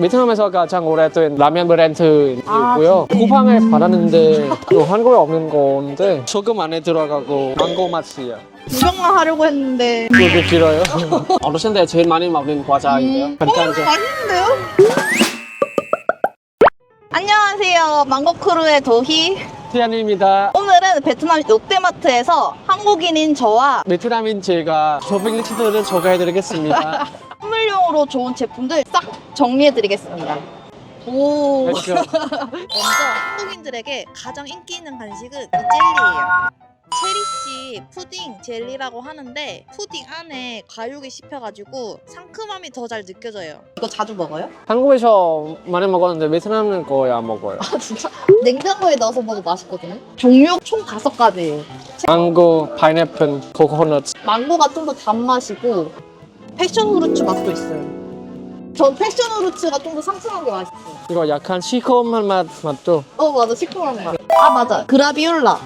베트남에서 가장 오래된 라면 브랜드이고요. 아, 쿠팡을 받았는데 또 한국에 없는 건데 소금 안에 들어가고 망고 맛이에요. 구경만 하려고 했는데 그게 길어요. 어르신들 제일 많이 먹는 과자인데요. 음. 간단하죠. 어, 맛있는데요? 안녕하세요 망고크루의 도희 티안입니다. 오늘은 베트남 롯데마트에서 한국인인 저와 베트남인 제가 쇼핑 리스트를 소개해드리겠습니다. 선물용으로 좋은 제품들 싹 정리해드리겠습니다 오. 먼저 한국인들에게 가장 인기 있는 간식은 이 젤리예요. 체리씨 푸딩 젤리라고 하는데 푸딩 안에 과육이 씹혀가지고 상큼함이 더 잘 느껴져요. 이거 자주 먹어요? 한국에서 많이 먹었는데 베트남 거에 안 먹어요. 아 진짜? 냉장고에 넣어서 먹으면 맛있거든요. 종류 총 다섯 가지예요. 망고, 파인애플, 코코넛. 망고가 좀 더 단맛이고 패션 후르츠 맛도 있어요. 전 패션 후르츠가 좀 더 상큼한 게 맛있어요. 이거 약간 시큼한 맛 맞죠? 어 맞아 시큼한 맛. 아 맞아 그라비올라.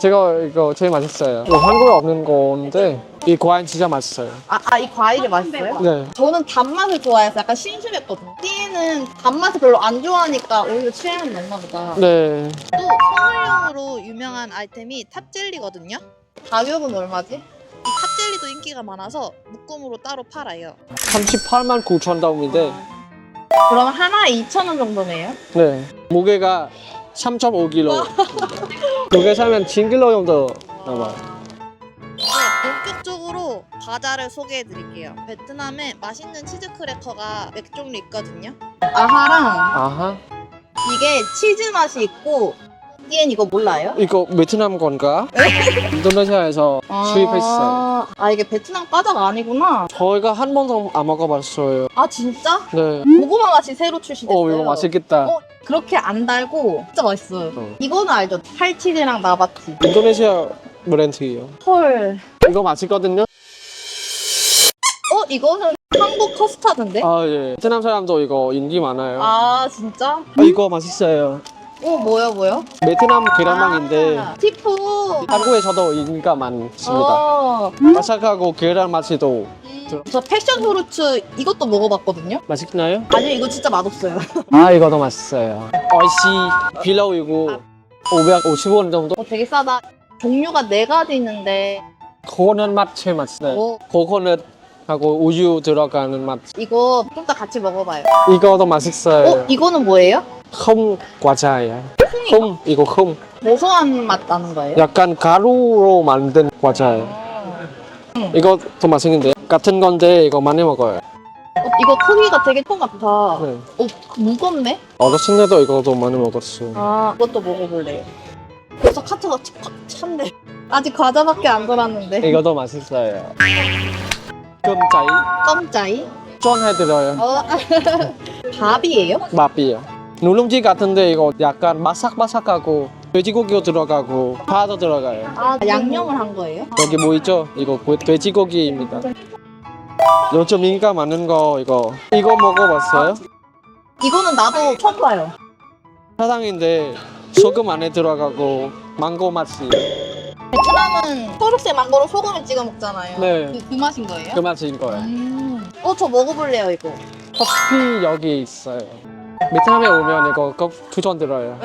제가 이거 제일 맛있어요. 이거 한국에 없는 건데 이 과일 진짜 맛있어요. 아 이 과일이 맛있어요? 네. 저는 단맛을 좋아해서 약간 심심했거든요. 띠에는 단맛을 별로 안 좋아하니까 오히려 취향은 없나 보다. 네. 또 선물용으로 유명한 아이템이 탑젤리거든요. 가격은 얼마지? 이 탑젤리도 인기가 많아서 묶음으로 따로 팔아요. 38만 9천 다움인데 그러면 하나에 2,000원 정도네요? 네. 무게가 3.5kg. 두개 사면 10kg 정도 나와요. 네, 본격적으로 과자를 소개해 드릴게요. 베트남에 맛있는 치즈 크래커가 몇 종류 있거든요. 아하랑 아하. 이게 치즈 맛이 있고 띠엔 이거 몰라요? 이거 베트남 건가? 인도네시아에서 수입했어요. 아 이게 베트남 과자가 아니구나. 저희가 한 번도 안 먹어봤어요. 아 진짜? 네. 고구마 맛이 새로 출시됐어요. 어, 이거 맛있겠다. 어, 그렇게 안 달고 진짜 맛있어요. 어. 이거는 알죠? 팔치즈랑 나바치. 인도네시아 브랜드예요. 헐. 이거 맛있거든요. 어 이거는 한국 커스타드인데? 아 예. 베트남 사람도 이거 인기 많아요. 아 진짜? 아, 이거 맛있어요. 어 뭐야 뭐야? 베트남 계란빵인데 아, 티푸. 한국에서도 인기가 많습니다. 어, 바삭하고 계란 맛이 또저 패션 후르츠 이것도 먹어봤거든요. 맛있나요? 아니요 이거 진짜 맛없어요. 아 이거도 맛있어요. 얼씨 빌라우이고 550원 정도? 어, 되게 싸다. 종류가 네 가지 있는데 코코넛 맛 제일 맛있어요. 어, 코코넛하고 우유 들어가는 맛. 이거 좀 더 같이 먹어봐요. 이거도 어 맛있어요. 이거는 뭐예요? 콩 과자예요. 콩 이거 콩. 고소한 맛 나는 거예요? 약간 가루로 만든 과자예요. 이거 더 맛있는데 같은 건데 이거 많이 먹어요. 어, 이거 크기가 되게 통 같아. 어 네. 무겁네? 어르신들도 이거도 많이 먹었어. 아 이것도 먹어볼래요. 벌써 카트가 꽉 찼네. 아직 과자밖에 안 돌았는데. 이거도 맛있어요. 끔짜이 껌짜이? 쫀 해드려요. 어 밥이에요? 맛이요. 누룽지 같은데 이거 약간 바삭바삭하고 돼지고기도 들어가고 파도 들어가요. 아 양념을 한 거예요? 여기 뭐 있죠? 이거 그 돼지고기입니다. 요즘 인기가 많은 거 이거 이거 먹어봤어요? 이거는 나도 처음 봐요. 사탕인데 소금 안에 들어가고 망고 맛이 베트남은 초록색 망고를 소금에 찍어 먹잖아요. 네. 그, 그 맛인 거예요? 그 맛인 거예요. 음. 어, 저 먹어볼래요, 이거. 커피 여기 있어요. 베트남에 오면 이거 꼭 추천 들어요.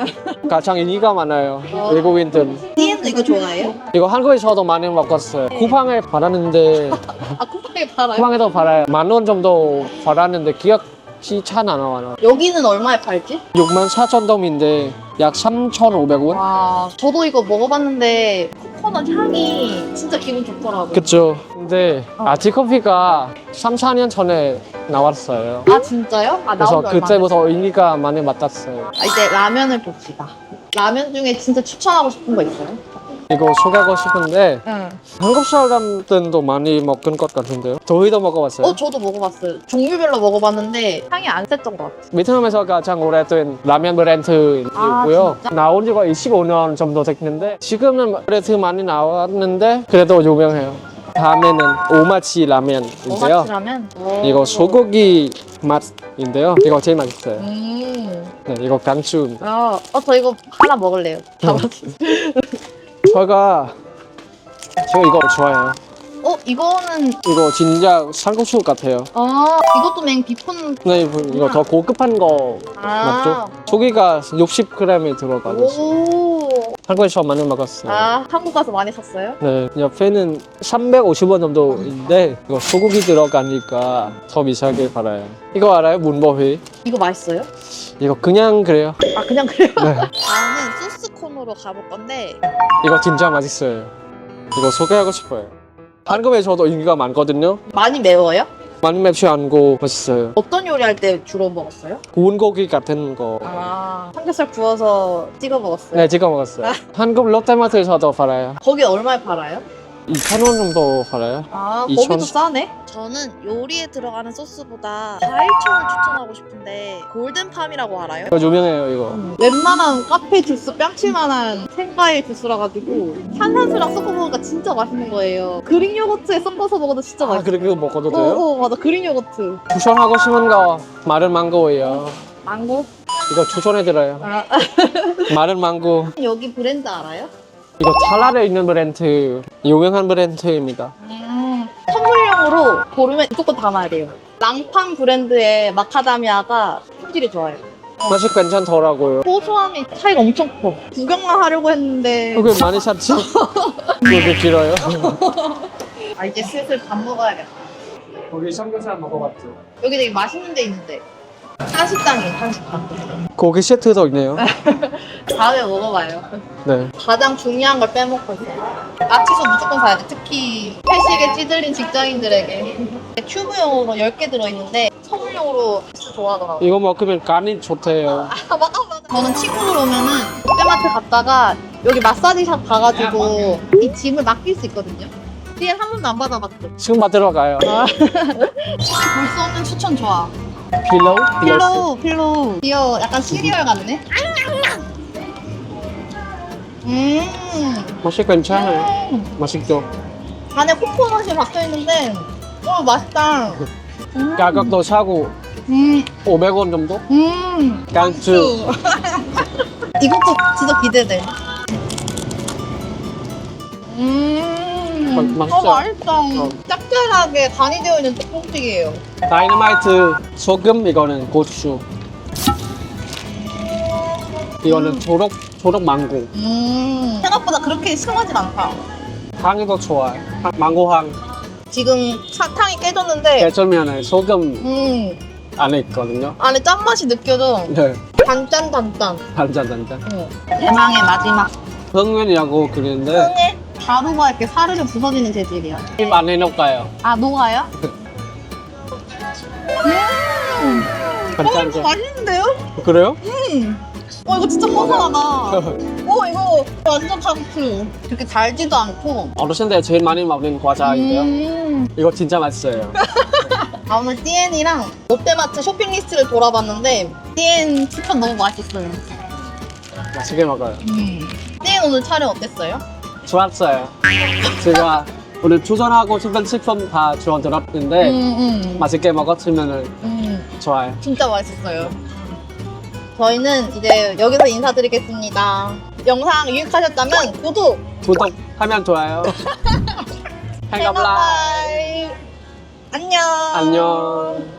가장 인기가 많아요. 외국인들. 띠엔도 이거 좋아해요? 이거 한국에서도 많이 먹었어요. 쿠팡에 받았는데 아, 쿠팡에 팔아요? 쿠팡에도 팔아요. 만 원 정도 받았는데 기억이 잘 안 나와요. 여기는 얼마에 팔지? 6만 4천 동인데 약 3,500원? 와, 저도 이거 먹어봤는데 코코넛 향이 진짜 기분 좋더라고요. 그쵸. 근데 아티커피가 3, 4년 전에 나왔어요. 아, 진짜요? 아, 그래서 나온 지 얼마 안 그때부터 인기가 많이 맞았어요. 아, 이제 라면을 봅시다. 라면 중에 진짜 추천하고 싶은 거 있어요? 이거 소개하고 싶은데 응. 한국 사람들도 많이 먹은 것 같은데요. 저희도 먹어봤어요. 어, 저도 먹어봤어요. 종류별로 먹어봤는데 향이 안 셌던 것 같아요. 베트남에서 가장 오래된 라면 브랜드이고요. 아, 진짜? 나온 지가 25년 정도 됐는데 지금은 브랜드 많이 나왔는데 그래도 유명해요. 다음에는 오마치 라면인데요. 오마치 라면? 이거 소고기 맛인데요. 이거 제일 맛있어요. 음. 네, 이거 강추. 어, 어, 저 이거 하나 먹을래요. 다 맛있어. 저가 저 이거 좋아해요. 어 이거는 이거 진짜 쌀국수 같아요. 아 이것도 냉 비폰 네, 이거 더 고급한 거 아. 맞죠? 소기가 60g이 들어가고 오. 한국에서 많이 먹었어요. 아 한국 가서 많이 샀어요? 네, 옆에는 350원 정도인데 이거 소고기 들어가니까 더 비싸게 팔아요. 이거 알아요? 문버회. 이거 맛있어요? 이거 그냥 그래요. 아 그냥 그래요? 네. 다음은 소스 코너로 가볼 건데 이거 진짜 맛있어요. 이거 소개하고 싶어요. 한국에서도 인기가 많거든요. 많이 매워요? 많이 맵지 않고 맛있어요. 어떤 요리할 때 주로 먹었어요? 구운 고기 같은 거. 아 삼겹살 구워서 찍어 먹었어요. 네, 찍어 먹었어요. 한국 롯데마트에서도 팔아요. 거기 얼마에 팔아요? 2,000원 정도 팔아요. 아 이천 거기도 원. 싸네? 저는 요리에 들어가는 소스보다 과일청을 추천하고 싶은데 골든팜이라고 알아요? 이거 유명해요, 이거. 웬만한 카페 주스 뺨칠만한 생과일 주스라 가지고 탄산수랑 섞어 먹으니까 진짜 맛있는 거예요. 그릭 요거트에 섞어서 먹어도 진짜 아, 맛있어. 그렇게 먹어도 어, 돼요? 어 맞아 그릭 요거트. 추천하고 싶은 거 마른 망고예요. 망고? 이거 추천해드려요. 아 마른 망고. 여기 브랜드 알아요? 이거 찰나에 있는 브랜드, 유명한 브랜드입니다. 음, 선물용으로 고르면 무조건 담아야 돼요. 랑팡 브랜드의 마카다미아가 품질이 좋아요. 맛이 괜찮더라고요. 고소함이 차이가 엄청 커. 구경만 하려고 했는데 왜 많이 샀지? 왜 이렇게 길어요? 아 이제 슬슬 밥 먹어야겠다. 거기 삼겹살 먹어봤죠? 여기 되게 맛있는 데 있는데 한식당이에요 한식당. 고기 세트도 있네요. 다음에 먹어봐요. 네. 가장 중요한 걸 빼먹고 있어요. 아치소 무조건 사야 돼. 특히 회식에 찌들린 직장인들에게. 튜브용으로 10개 들어있는데 선물용으로 진짜 좋아하더라고요. 이거 먹으면 간이 좋대요. 아, 맞아, 맞아. 저는 친구들 오면은 롯데마트 갔다가 여기 마사지샵 가가지고 이 짐을 맡길 수 있거든요. 뒤에 한 번도 안 받아봤죠. 지금 받으러 가요. 볼 수 없는 추천 좋아. 필로우? 필로우, 필로우. 귀여워. 약간 시리얼 같네. 음. 맛이 괜찮아요. 맛있죠? 안에 코코넛이 박혀있는데 어 맛있다. 음. 가격도 사고 음. 500원 정도? 음. 깡주. 이것도 진짜 기대돼. 음. 마- 맛있죠? 어, 맛있다. 어. 짭짤하게 간이 되어 있는 떡볶이에요. 다이너마이트 소금 이거는 고추. 이거는 초록 초록 망고. 음. 생각보다 그렇게 심하진 않다. 향이 더 좋아요. 향- 망고 향. 지금 사탕이 깨졌는데, 개절면에 소금 음. 안에 있거든요. 안에 짠맛이 느껴져. 네. 단짠, 단짠. 단짠 단짠. 응. 대망의 마지막. 흥면이라고 그러는데 손에 가루가 이렇게 사르르 부서지는 재질이야. 입 안에 넣을까요? 아, 녹아요? 음. 어, 이거? 맛있는데요? 그래요? 음. 어, 이거 진짜 고소하다. 어, 이거 완전 강추. 이렇게 달지도 않고. 어르신 들 제일 많이 먹는 과자인데요. 음. 이거 진짜 맛있어요. 아, 오늘 DN이랑 롯데마트 쇼핑 리스트를 돌아봤는데, DN 추천 너무 맛있어요. 맛있게 먹어요. 음. DN 오늘 촬영 어땠어요? 좋았어요. 제가 오늘 추천하고 싶은 식품 다 주워 들었는데 음, 맛있게 먹었으면 음. 좋아요. 진짜 맛있었어요. 저희는 이제 여기서 인사드리겠습니다. 영상 유익하셨다면 구독, 구독하면 좋아요. 행복라 바이 안녕. 안녕.